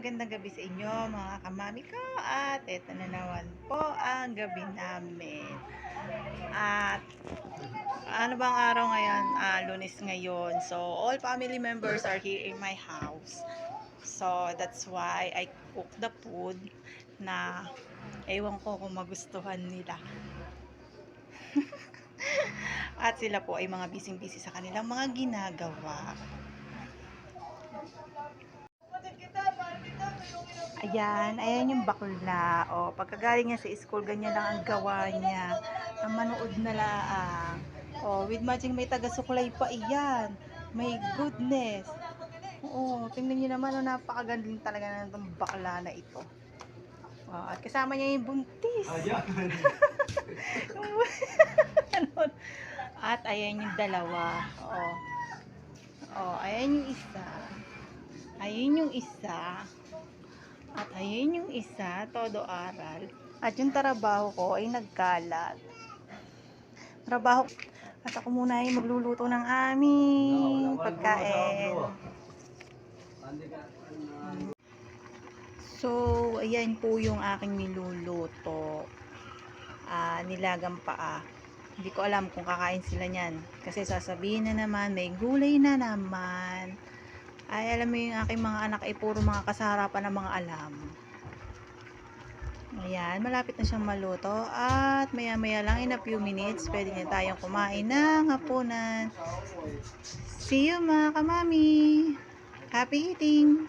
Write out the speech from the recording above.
magandang gabi sa inyo mga kamami ko at eto na naman po ang gabi namin. At ano bang araw ngayon? Ah, lunes ngayon. So all family members are here in my house. So that's why I cook the food na ewan ko kung magustuhan nila. At sila po ay mga busy-busy sa kanilang mga ginagawa. Ayan, ayan yung bakla. O, pagkagaling niya sa school, ganyan lang ang gawa niya. Ang manood na lang. O, with matching may taga-suklay pa iyan. My goodness. Oo, tingnan niyo naman, oh, napakagaling talaga ng itong bakla na ito. O, at kasama niya yung buntis. Ganon. At ayan yung dalawa. O, o ayan yung isa. Ayun yung isa. At ayun yung isa, todo aral. At yung trabaho ko ay nagkalat. Trabaho. At ako muna ay magluluto ng aming pagkain. So, ayan po yung aking niluluto. Ah, nilagang paa. Hindi ko alam kung kakain sila niyan. Kasi sasabihin na naman, may gulay na naman. Ay, alam mo yung aking mga anak ay puro mga kasarapan ng mga alam. Ayan, malapit na siyang maluto. At maya maya lang in a few minutes, pwede na tayong kumain ng hapunan. See you mga kamami! Happy eating!